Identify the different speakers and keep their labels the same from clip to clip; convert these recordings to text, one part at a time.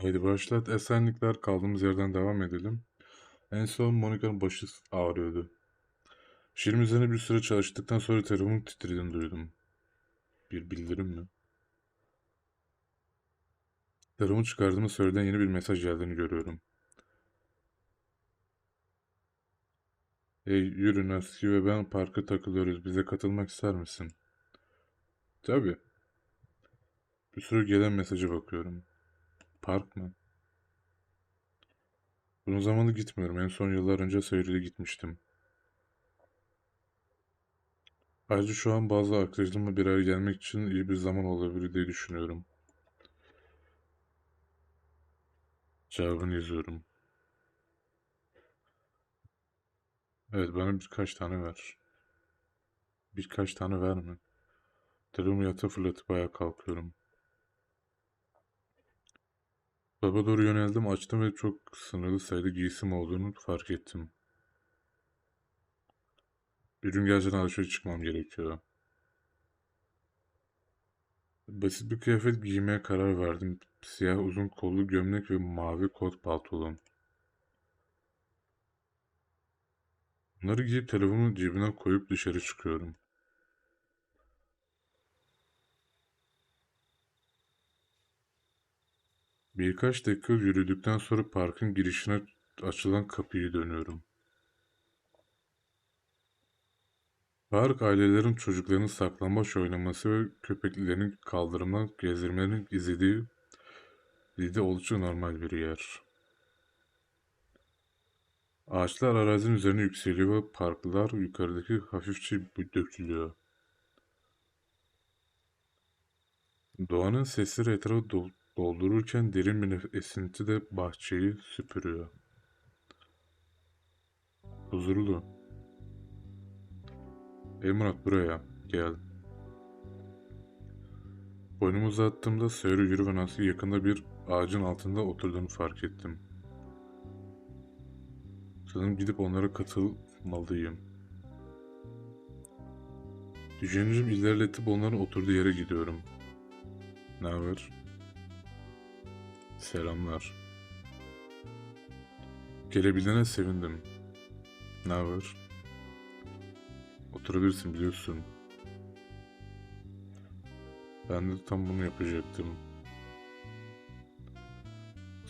Speaker 1: Haydi başlat. Esenlikler kaldığımız yerden devam edelim. En son Monica'nın başı ağrıyordu. Şirin üzerine bir süre çalıştıktan sonra telefonun titrediğini duydum. Bir bildirim mi? Telefonu çıkardığımı söyleden yeni bir mesaj geldiğini görüyorum. Hey yürü Naski ve ben parka takılıyoruz. Bize katılmak ister misin? Tabii. Bir sürü gelen mesaja bakıyorum. Park mı? Bunun zamanı gitmiyorum. En son yıllar önce Sayırı'ya gitmiştim. Ayrıca şu an bazı arkadaşlarımla bir araya gelmek için iyi bir zaman olabilir diye düşünüyorum. Cevabını yazıyorum. Evet bana birkaç tane ver. Birkaç tane verme. Telefonu yatağa fırlatıp ayağa kalkıyorum. Baba doğru yöneldim, açtım ve çok sınırlı sayıda giysim olduğunu fark ettim. Bir gün gerçekten alışveriş çıkmam gerekiyor. Basit bir kıyafet giymeye karar verdim. Siyah uzun kollu gömlek ve mavi kot pantolon. Bunları giyip telefonu cebine koyup dışarı çıkıyorum. Birkaç dakika yürüdükten sonra parkın girişine açılan kapıyı dönüyorum. Park ailelerin çocuklarının saklambaç oynaması ve köpeklerin kaldırımdan gezdirmelerini izlediği Lide oldukça normal bir yer. Ağaçlar arazinin üzerine yükseliyor ve parklar yukarıdaki hafifçe dökülüyor. Doğanın sesleri etrafı dol- doldururken derin bir esinti de bahçeyi süpürüyor. Huzurlu. Ey Murat buraya gel. Boynumu uzattığımda Sayırı yürü ve nasıl yakında bir ağacın altında oturduğunu fark ettim. Sanırım gidip onlara katılmalıyım. Düşüncemi ilerletip onların oturduğu yere gidiyorum. Ne haber? Selamlar. Gelebildiğine sevindim. Ne haber? Oturabilirsin biliyorsun. Ben de tam bunu yapacaktım.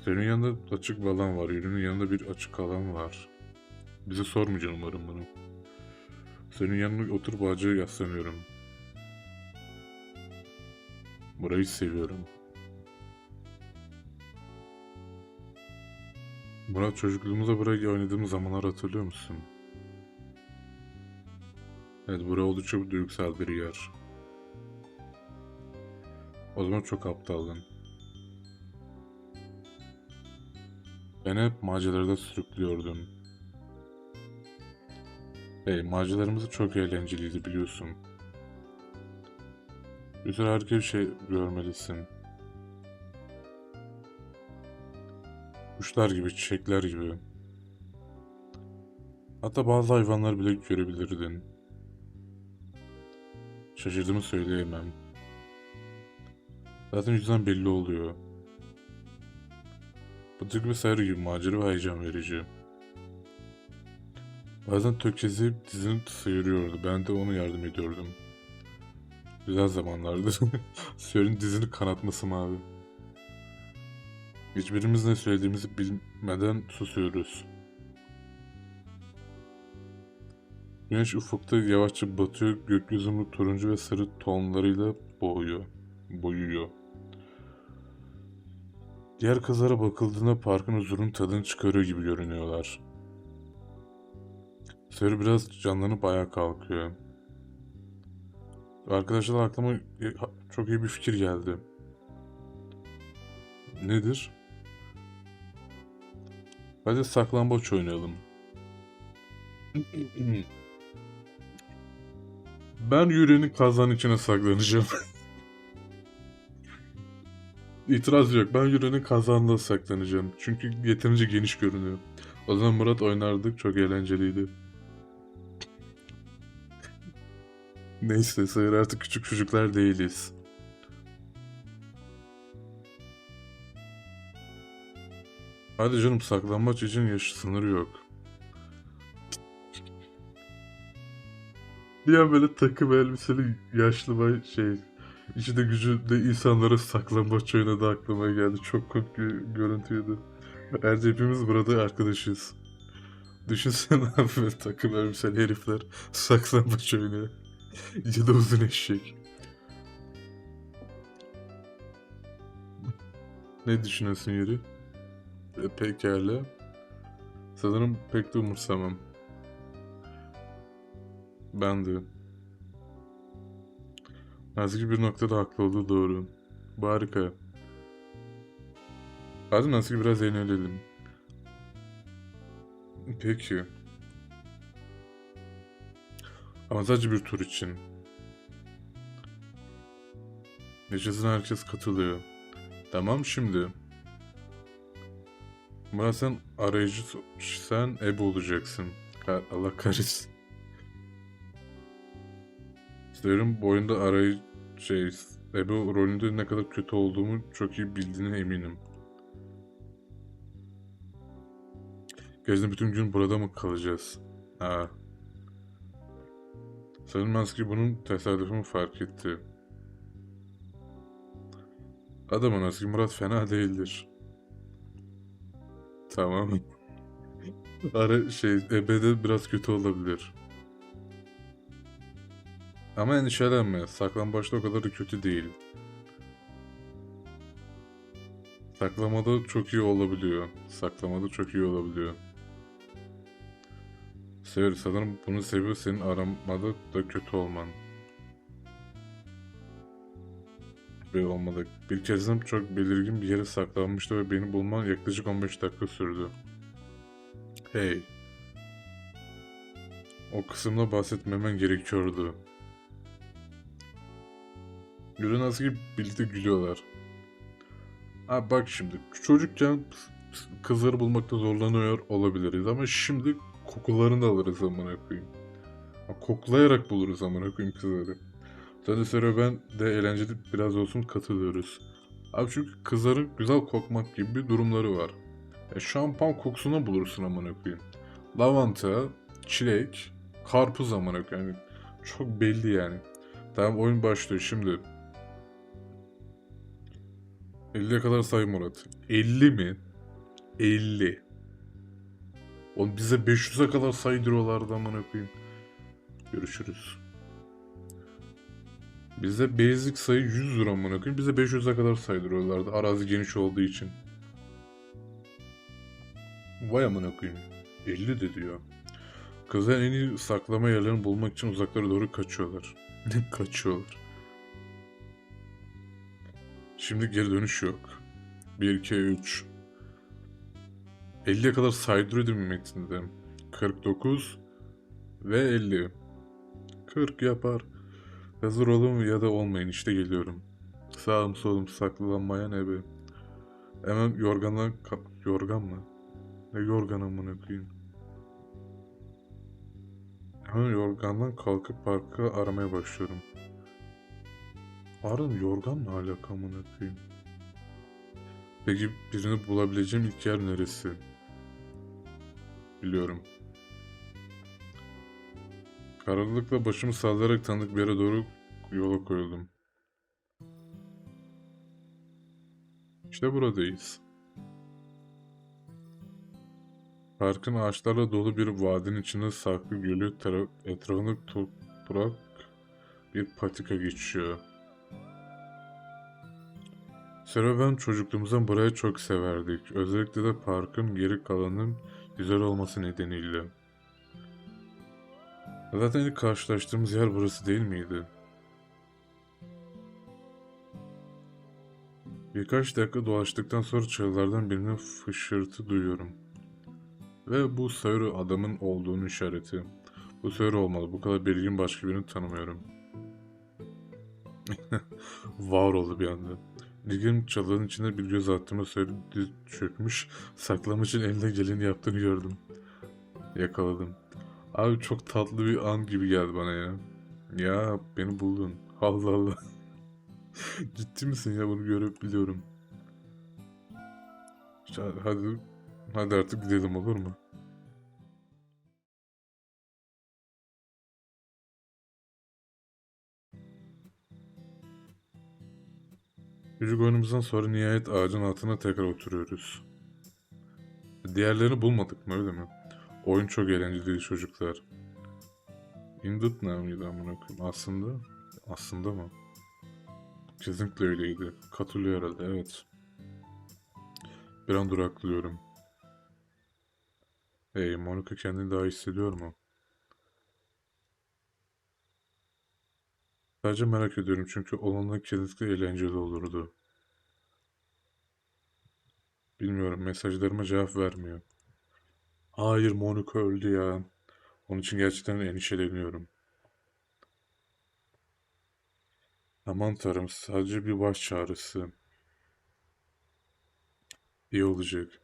Speaker 1: Senin yanında açık bir alan var. Yürünün yanında bir açık alan var. Bize sormayacaksın umarım bunu. Senin yanına oturup ağaca yaslanıyorum. Burayı seviyorum. Murat çocukluğumuzda buraya oynadığımız zamanlar hatırlıyor musun? Evet burası oldukça bir duygusal bir yer. O zaman çok aptaldın. Beni hep maceralarda sürüklüyordun. Hey, maceralarımız çok eğlenceliydi biliyorsun. Güzel harika bir şey görmelisin. Kuşlar gibi, çiçekler gibi. Hatta bazı hayvanlar bile görebilirdin. Şaşırdığımı söyleyemem. Zaten yüzden belli oluyor. Bıtık ve sayır gibi macera ve heyecan verici. Bazen tökezleyip dizini sıyırıyordu. Ben de ona yardım ediyordum. Güzel zamanlardı. Söylerin dizini kanatması mı abi? Hiçbirimiz ne söylediğimizi bilmeden susuyoruz. Güneş ufukta yavaşça batıyor, gökyüzünü turuncu ve sarı tonlarıyla boğuyor, boyuyor. Diğer kızlara bakıldığında parkın huzurunun tadını çıkarıyor gibi görünüyorlar. Sarı biraz canlanıp ayağa kalkıyor. Arkadaşlar aklıma çok iyi bir fikir geldi. Nedir? Hadi saklambaç oynayalım. Ben yüreğinin kazan içine saklanacağım. İtiraz yok. Ben yüreğinin kazanında saklanacağım. Çünkü yeterince geniş görünüyor. O zaman Murat oynardık. Çok eğlenceliydi. Neyse sayır artık küçük çocuklar değiliz. Hadi canım saklanmaç için yaş sınırı yok. Bir an böyle takım elbiseli yaşlı bay şey içinde gücünde insanlara saklambaç oynadı aklıma geldi. Çok komik bir görüntüydü. Bence hepimiz burada arkadaşız. Düşünsene abi takım elbiseli herifler saklambaç oynuyor. ya da uzun eşek. Ne düşünüyorsun Yuri? E, pekala. Sanırım pek de umursamam. Ben de. Nazgül bir noktada haklı olduğu doğru. Harika. Hadi Nazgül biraz eğlenelim. Peki. Ama sadece bir tur için. Yaşasın herkes katılıyor. Tamam şimdi. Sen arayıcı sen Ebe olacaksın. Allah kahretsin. Serum bu oyunda arayı şey Ebe rolünde ne kadar kötü olduğumu çok iyi bildiğine eminim. Gerçekten bütün gün burada mı kalacağız? Ha. Sanırım Maski bunun tesadüfünü fark etti. Adamın Maski Murat fena değildir. Tamam. Ara şey ebede biraz kötü olabilir. Ama endişelenme. Saklambaçta o kadar da kötü değil. Saklamada çok iyi olabiliyor. Saklamada çok iyi olabiliyor. Sever sanırım bunu seviyor senin aramada da kötü olman. Ve olmadı. Bir keresinde çok belirgin bir yere saklanmıştı ve beni bulman yaklaşık 15 dakika sürdü. Hey. O kısımda bahsetmemen gerekiyordu. Nasıl ki birlikte gülüyorlar. Ha bak şimdi çocukken kızları bulmakta zorlanıyor olabiliriz ama şimdi kokularını da alırız amına koyayım. Koklayarak buluruz amına koyayım kızları. Zaten sonra ben de eğlenceli biraz olsun katılıyoruz. Abi çünkü kızların güzel kokmak gibi bir durumları var. E, şampuan kokusuna bulursun amına koyayım. Lavanta, çilek, karpuz amına koyayım. Yani çok belli yani. Tamam oyun başlıyor şimdi. 50'ye kadar say Murat. 50 mi? 50. Oğlum bize 500'e kadar saydırıyorlardı amına koyayım. Görüşürüz. Bize basic sayı 100 lira amına koyayım. Bize 500'e kadar saydırıyorlardı. Arazi geniş olduğu için. Vay amına koyayım. 50 de diyor. Kızlar en iyi saklama yerlerini bulmak için uzaklara doğru kaçıyorlar. kaçıyorlar. Şimdi geri dönüş yok. 1, 2, 3. 50'ye kadar saydırıyordum metinde. 49 ve 50. 40 yapar. Hazır olun ya da olmayın işte geliyorum. Sağım solum saklanmayan ebe. Hemen yorgandan ka- yorgan mı? Ne yorgan amına koyayım. Hemen yorgandan kalkıp parkı aramaya başlıyorum. Harbiden yorgan ne alaka amına koyayım? Peki birini bulabileceğim ilk yer neresi? Biliyorum. Kararlılıkla başımı sallayarak tanıdık bir yere doğru yola koyuldum. İşte buradayız. Parkın ağaçlarla dolu bir vadinin içinde saklı gölü etrafında toprak bir patika geçiyor. Sera ben çocukluğumuzdan burayı çok severdik. Özellikle de parkın geri kalanının güzel olması nedeniyle. Zaten ilk karşılaştığımız yer burası değil miydi? Birkaç dakika dolaştıktan sonra çalılardan birinin fışırtı duyuyorum. Ve bu Sayru adamın olduğunu işareti. Bu Sayru olmalı. Bu kadar belirgin başka birini tanımıyorum. Var oldu bir anda. Ligin çalının içinde bir göz attığımda Sayru diz çökmüş. Saklamak için eline geleni yaptığını gördüm. Yakaladım. Abi çok tatlı bir an gibi geldi bana ya. Ya beni buldun. Allah Allah. Ciddi misin ya bunu görüp biliyorum. İşte hadi Hadi artık gidelim olur mu? Çocuk oyunumuzdan sonra nihayet ağacın altına tekrar oturuyoruz. Diğerlerini bulmadık mı öyle mi? Oyun çok eğlenceliydi çocuklar. Indut ne mıydı amına koyayım? Aslında, aslında mı? Kesinlikle öyleydi. Katılıyor herhalde evet. Bir an duraklıyorum. Hey, Monica kendini daha hissediyor mu? Sadece merak ediyorum çünkü olanlar kesinlikle eğlenceli olurdu. Bilmiyorum, mesajlarıma cevap vermiyor. Hayır, Monica öldü ya. Onun için gerçekten endişeleniyorum. Aman tanrım, sadece bir baş çağrısı. İyi olacak.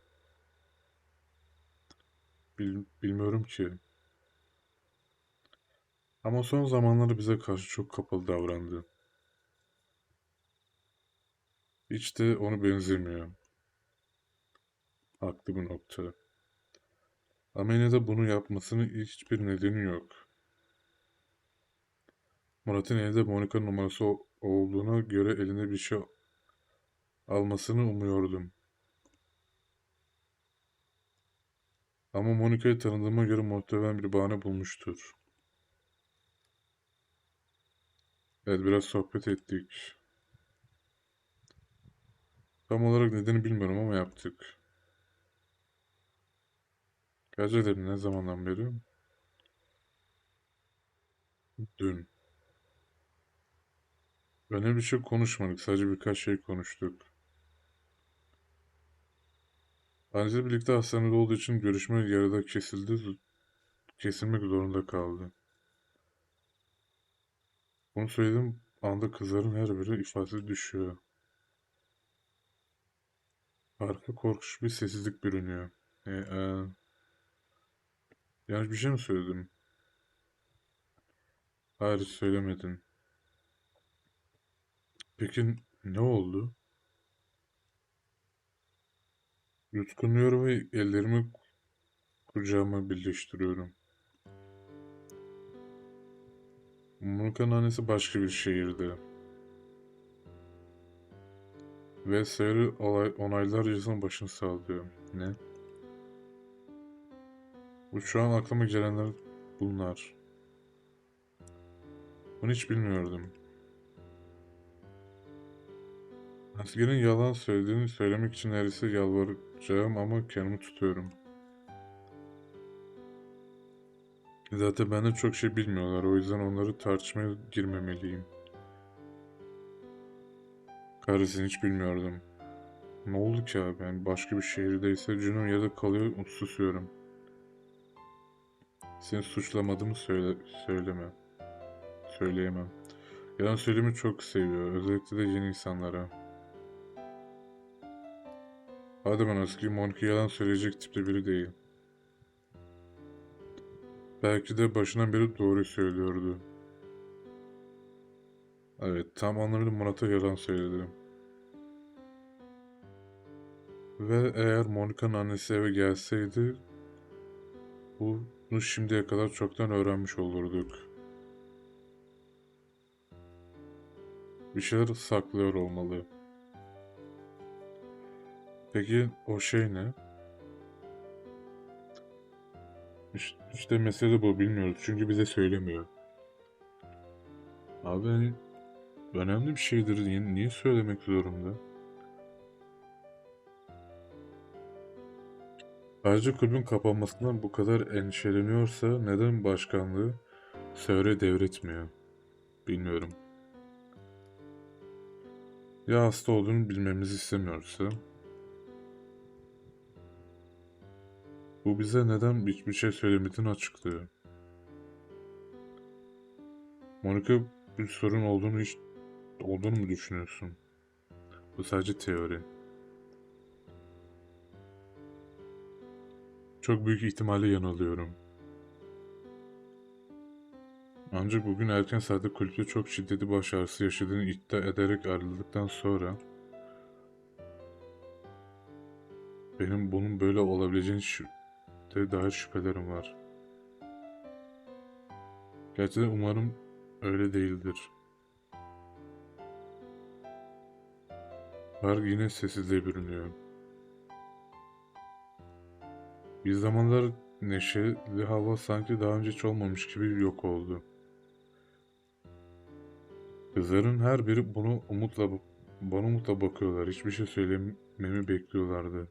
Speaker 1: Bil- bilmiyorum ki. Ama son zamanlarda bize karşı çok kapalı davrandı. Hiç de onu benzemiyor. Haklı bir nokta. Ama yine de bunu yapmasının hiçbir nedeni yok. Murat'ın elinde Monica numarası olduğuna göre eline bir şey almasını umuyordum. Ama Monica'yı tanıdığıma göre muhtemelen bir bahane bulmuştur. Evet biraz sohbet ettik. Tam olarak nedeni bilmiyorum ama yaptık. Gerçekten ne zamandan beri? Dün. Önemli bir şey konuşmadık. Sadece birkaç şey konuştuk. Annesiyle birlikte hastanede olduğu için görüşme yarıda kesildi. Kesilmek zorunda kaldı. Bunu söylediğim anda kızların her biri ifadesi düşüyor. Arka korkunç bir sessizlik bürünüyor. E, e, yanlış bir şey mi söyledim? Hayır söylemedin. Peki ne oldu? Yutkunuyorum ve ellerimi kucağıma birleştiriyorum. Monica'nın annesi başka bir şehirde. Ve Sarı onaylarcasına başını sallıyor. Ne? Bu şu an aklıma gelenler bunlar. Bunu hiç bilmiyordum. Asker'in yalan söylediğini söylemek için neredeyse yalvaracağım ama kendimi tutuyorum. Zaten benden çok şey bilmiyorlar. O yüzden onları tartışmaya girmemeliyim. Kahretsin hiç bilmiyordum. Ne oldu ki abi? Yani başka bir şehirdeyse Juno ya da kalıyor susuyorum. Seni suçlamadığımı söyle, söyleme. Söyleyemem. Yalan söylemi çok seviyor. Özellikle de yeni insanlara. Hadi ben eski Monica yalan söyleyecek tipte biri değil. Belki de başından beri doğru söylüyordu. Evet, tam anlamıyla Murat'a yalan söyledi. Ve eğer Monica'nın annesi eve gelseydi, bunu şimdiye kadar çoktan öğrenmiş olurduk. Bir şeyler saklıyor olmalı. Peki o şey ne? İşte, işte mesele bu bilmiyoruz çünkü bize söylemiyor. Abi hani önemli bir şeydir niye, niye söylemek zorunda? Ayrıca kulübün kapanmasından bu kadar endişeleniyorsa neden başkanlığı Söre devretmiyor? Bilmiyorum. Ya hasta olduğunu bilmemizi istemiyorsa? Bu bize neden hiçbir şey söylemediğini açıklıyor. Monica bir sorun olduğunu hiç olduğunu mu düşünüyorsun? Bu sadece teori. Çok büyük ihtimalle yanılıyorum. Ancak bugün erken saatte kulüpte çok şiddetli baş ağrısı yaşadığını iddia ederek ayrıldıktan sonra Benim bunun böyle olabileceğine şü- de dair şüphelerim var. Gerçekten umarım öyle değildir. Park yine sessizliğe bürünüyor. Bir zamanlar neşeli hava sanki daha önce hiç olmamış gibi yok oldu. Kızların her biri bunu umutla bana umutla bakıyorlar. Hiçbir şey söylememi bekliyorlardı.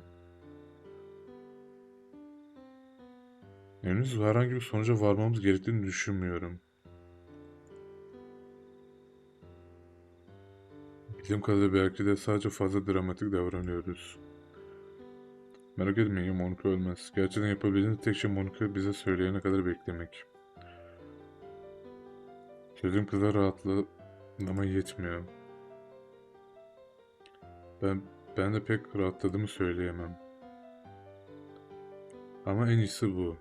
Speaker 1: Henüz herhangi bir sonuca varmamız gerektiğini düşünmüyorum. Bildiğim kadarıyla belki de sadece fazla dramatik davranıyoruz. Merak etmeyin Monica ölmez. Gerçekten yapabildiğiniz tek şey Monica bize söyleyene kadar beklemek. Sözüm kıza rahatlamama yetmiyor. Ben ben de pek rahatladığımı söyleyemem. Ama en iyisi bu.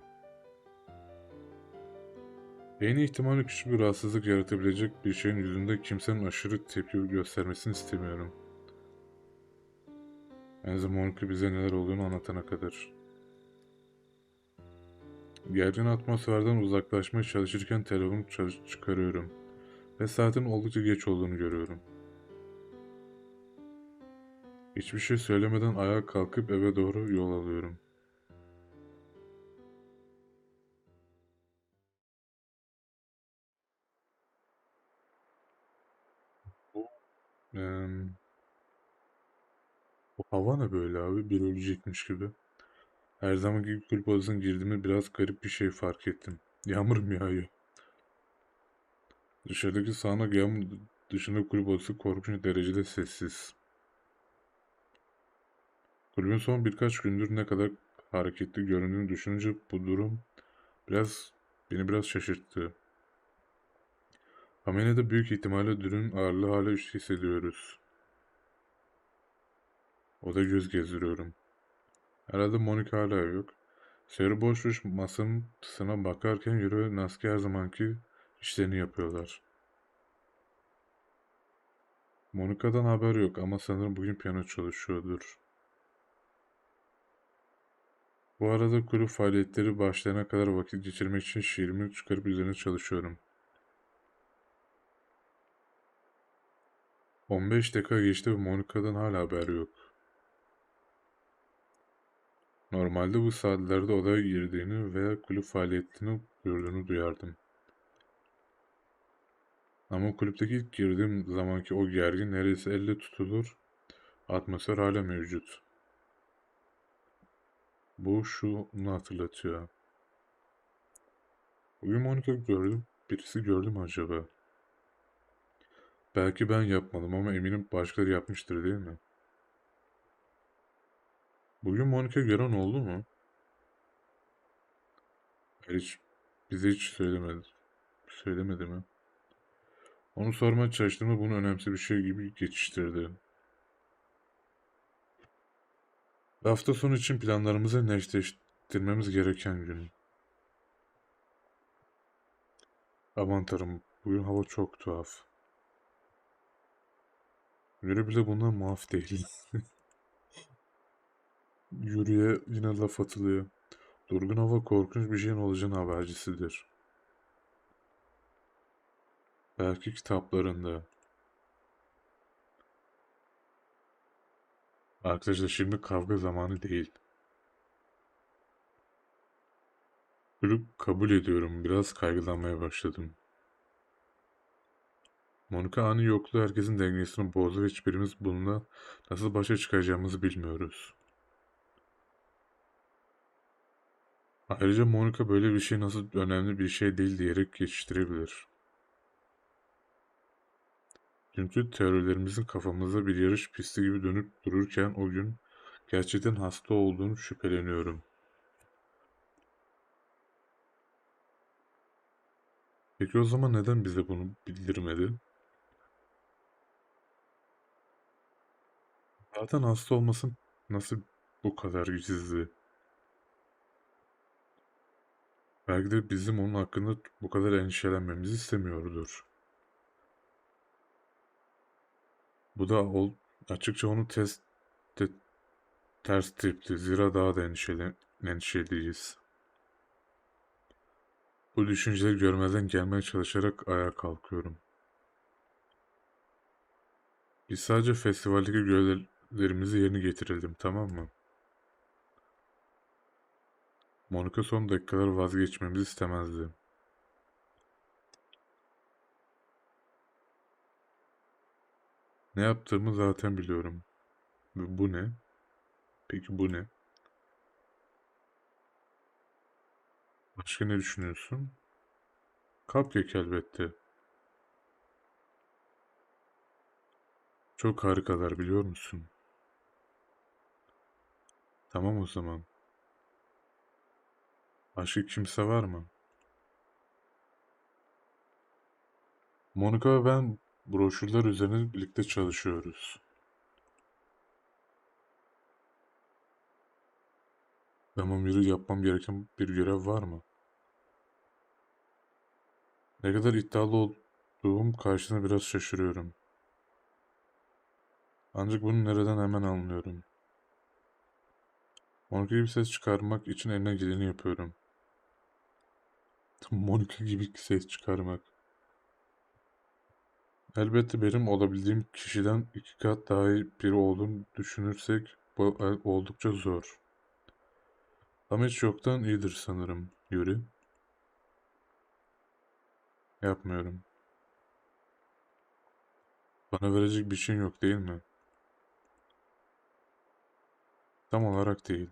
Speaker 1: En iyi ihtimalle küçük bir rahatsızlık yaratabilecek bir şeyin yüzünde kimsenin aşırı tepki göstermesini istemiyorum. En azından Monica bize neler olduğunu anlatana kadar. Gergin atmosferden uzaklaşmaya çalışırken telefonu çalış- çıkarıyorum. Ve saatin oldukça geç olduğunu görüyorum. Hiçbir şey söylemeden ayağa kalkıp eve doğru yol alıyorum. Bu, em, bu hava ne böyle abi? Bir ölecekmiş gibi. Her zamanki odasına girdiğimde biraz garip bir şey fark ettim. Yağmur mu yağıyor? Dışarıdaki sağanak yağmur dışında kulüp korkunç derecede sessiz. Kulübün son birkaç gündür ne kadar hareketli göründüğünü düşününce bu durum biraz beni biraz şaşırttı. Ama yine de büyük ihtimalle dünün ağırlığı hala hissediyoruz. Oda göz gezdiriyorum. Herhalde Monica hala yok. Sarı boş boş masanın sana bakarken Yuri ve Naski her zamanki işlerini yapıyorlar. Monica'dan haber yok ama sanırım bugün piyano çalışıyordur. Bu arada kulüp faaliyetleri başlayana kadar vakit geçirmek için şiirimi çıkarıp üzerine çalışıyorum. 15 dakika geçti ve Monica'dan hala haber yok. Normalde bu saatlerde odaya girdiğini veya kulüp faaliyetini gördüğünü duyardım. Ama kulüpteki ilk girdiğim zamanki o gergin neredeyse elle tutulur atmosfer hala mevcut. Bu şunu hatırlatıyor. Bugün Monica gördüm. Birisi gördü mü acaba? Belki ben yapmadım ama eminim başkaları yapmıştır değil mi? Bugün Monica gören oldu mu? Hiç, bize hiç söylemedi. Söylemedi mi? Onu sormaya çalıştığımda bunu önemli bir şey gibi geçiştirdi. Hafta sonu için planlarımızı netleştirmemiz gereken gün. Aman tanrım, bugün hava çok tuhaf. Yürü bile bundan muaf değil. Yürüye yine laf atılıyor. Durgun hava korkunç bir şeyin olacağını habercisidir. Belki kitaplarında. Arkadaşlar şimdi kavga zamanı değil. Kulüp kabul ediyorum. Biraz kaygılanmaya başladım. Monica ani yokluğu herkesin dengesini bozdu ve hiçbirimiz bununla nasıl başa çıkacağımızı bilmiyoruz. Ayrıca Monica böyle bir şey nasıl önemli bir şey değil diyerek geçiştirebilir. Dünkü teorilerimizin kafamızda bir yarış pisti gibi dönüp dururken o gün gerçekten hasta olduğunu şüpheleniyorum. Peki o zaman neden bize bunu bildirmedi? Zaten hasta olmasın nasıl bu kadar gizli? Belki de bizim onun hakkında bu kadar endişelenmemizi istemiyordur. Bu da ol, açıkça onu test et, Ters tepti. Zira daha da endişeli, endişeliyiz. Bu düşünceleri görmeden gelmeye çalışarak ayağa kalkıyorum. Biz sadece festivaldeki görevlerimizi yerine getirelim, tamam mı? Monica son dakikalar vazgeçmemizi istemezdi. Ne yaptığımı zaten biliyorum. Bu ne? Peki bu ne? Başka ne düşünüyorsun? Cupcake elbette. Çok harikalar biliyor musun? Tamam o zaman. Başka kimse var mı? Monica ve ben broşürler üzerine birlikte çalışıyoruz. Tamam yürü yapmam gereken bir görev var mı? Ne kadar iddialı olduğum karşısında biraz şaşırıyorum. Ancak bunu nereden hemen anlıyorum. Monica gibi ses çıkarmak için eline geleni yapıyorum. Monica gibi ses çıkarmak. Elbette benim olabildiğim kişiden iki kat daha iyi biri olduğunu düşünürsek bu oldukça zor. Ama hiç yoktan iyidir sanırım. Yuri. Yapmıyorum. Bana verecek bir şeyin yok değil mi? Tam olarak değil.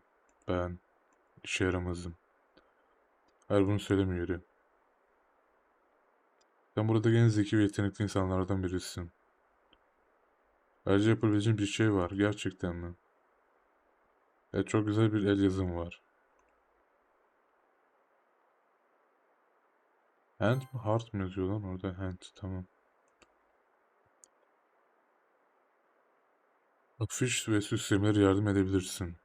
Speaker 1: Ben işe yaramazım. Hayır bunu söyleme Yuri. Sen burada en zeki ve yetenekli insanlardan birisin. Ayrıca yapabileceğin bir şey var. Gerçekten mi? Evet çok güzel bir el yazım var. Hand mi? Heart mı yazıyor lan orada? Hand. Tamam. Afiş ve süslemeleri yardım edebilirsin.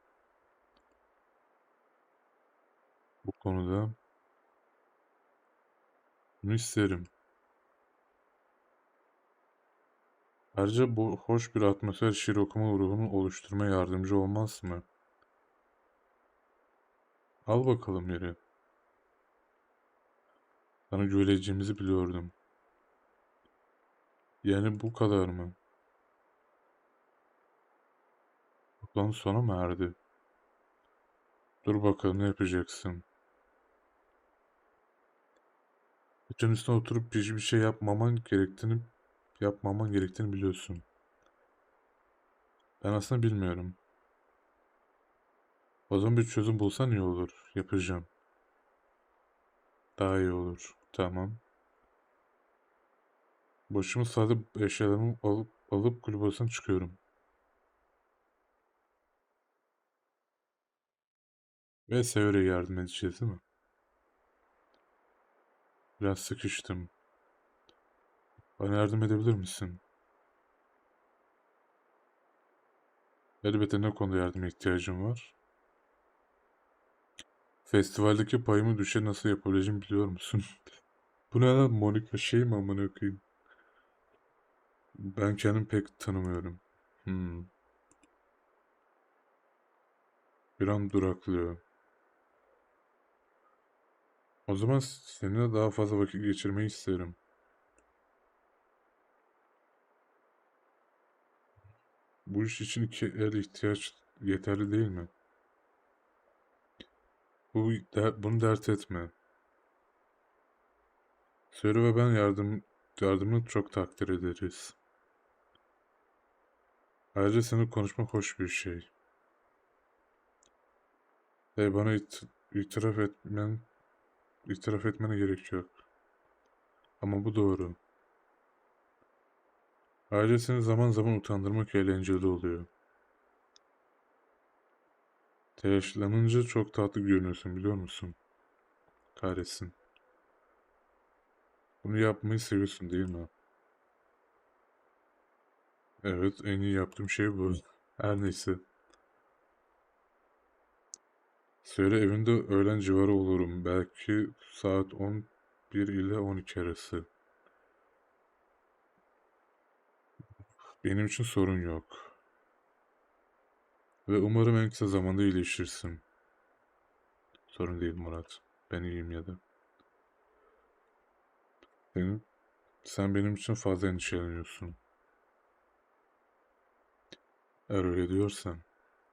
Speaker 1: Bu konuda bunu. Ayrıca bu hoş bir atmosfer şiir okuma ruhunu oluşturmaya yardımcı olmaz mı? Al bakalım yeri. Sana güveneceğimizi biliyordum. Yani bu kadar mı? Toplantı sona mı erdi? Dur bakalım ne yapacaksın? Bütün üstüne oturup bir, bir şey yapmaman gerektiğini yapmaman gerektiğini biliyorsun. Ben aslında bilmiyorum. O zaman bir çözüm bulsan iyi olur. Yapacağım. Daha iyi olur. Tamam. Başımı sade eşyalarımı alıp alıp kulüp odasına çıkıyorum. Ve Sever'e yardım edeceğiz değil mi? Biraz sıkıştım. Bana yardım edebilir misin? Elbette ne konuda yardıma ihtiyacım var? Festivaldeki payımı düşe nasıl yapabileceğimi biliyor musun? Bu ne lan Monica şey mi amına koyayım? Ben kendim pek tanımıyorum. Hmm. Bir an duraklıyor. O zaman seninle daha fazla vakit geçirmeyi isterim. Bu iş için iki el ihtiyaç yeterli değil mi? Bu der, bunu dert etme. Söyle ve ben yardım yardımını çok takdir ederiz. Ayrıca seninle konuşmak hoş bir şey. Ve bana it itiraf etmen itiraf etmene gerek yok. Ama bu doğru. Seni zaman zaman utandırmak eğlenceli oluyor. Telaşlanınca çok tatlı görünüyorsun biliyor musun? Kahretsin. Bunu yapmayı seviyorsun değil mi? Evet, en iyi yaptığım şey bu. Her neyse. Söyle evinde öğlen civarı olurum. Belki saat 11 ile 12 arası. Benim için sorun yok. Ve umarım en kısa zamanda iyileşirsin. Sorun değil Murat. Ben iyiyim ya da. Senin, sen benim için fazla endişeleniyorsun. Eğer öyle diyorsan.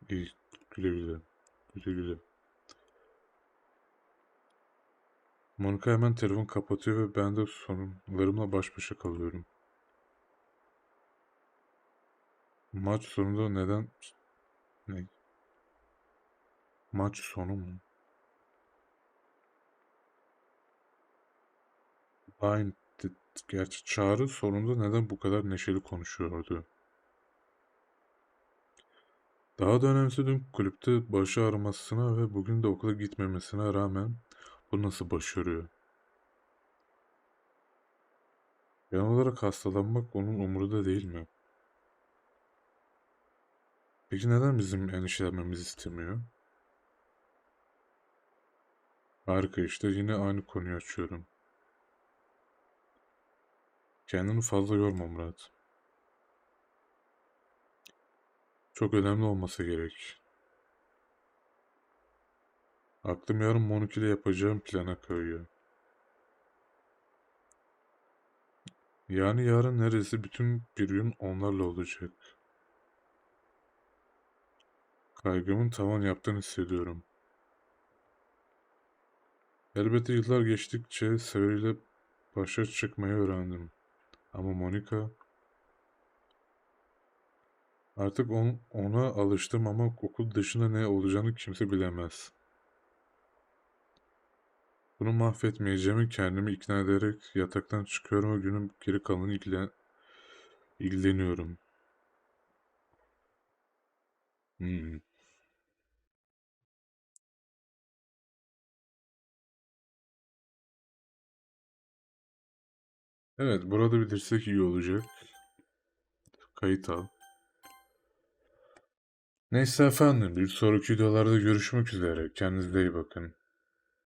Speaker 1: iyi güle güle. Güle güle. Monica hemen telefon kapatıyor ve ben de sorunlarımla baş başa kalıyorum. Maç sonunda neden... Ne? Maç sonu mu? Aynı. Gerçi çağrı sonunda neden bu kadar neşeli konuşuyordu? Daha da önemlisi dün kulüpte başı ağrımasına ve bugün de okula gitmemesine rağmen bu nasıl başarıyor? Genel olarak hastalanmak onun umurunda değil mi? Peki neden bizim endişelenmemizi istemiyor? Harika işte yine aynı konuyu açıyorum. Kendini fazla yorma Murat. Çok önemli olmasa gerek. Aklım yarın Monik ile yapacağım plana kayıyor. Yani yarın neredeyse bütün bir gün onlarla olacak. Kaygımın tavan yaptığını hissediyorum. Elbette yıllar geçtikçe Severi'yle başa çıkmayı öğrendim. Ama Monica... Artık on, ona alıştım ama okul dışında ne olacağını kimse bilemez. Bunu mahvetmeyeceğimi kendimi ikna ederek yataktan çıkıyorum ve günün geri kalanı ilgilen, ilgileniyorum. Hmm. Evet, burada bilirsek iyi olacak. Kayıt al. Neyse efendim, bir sonraki videolarda görüşmek üzere. Kendinize iyi bakın.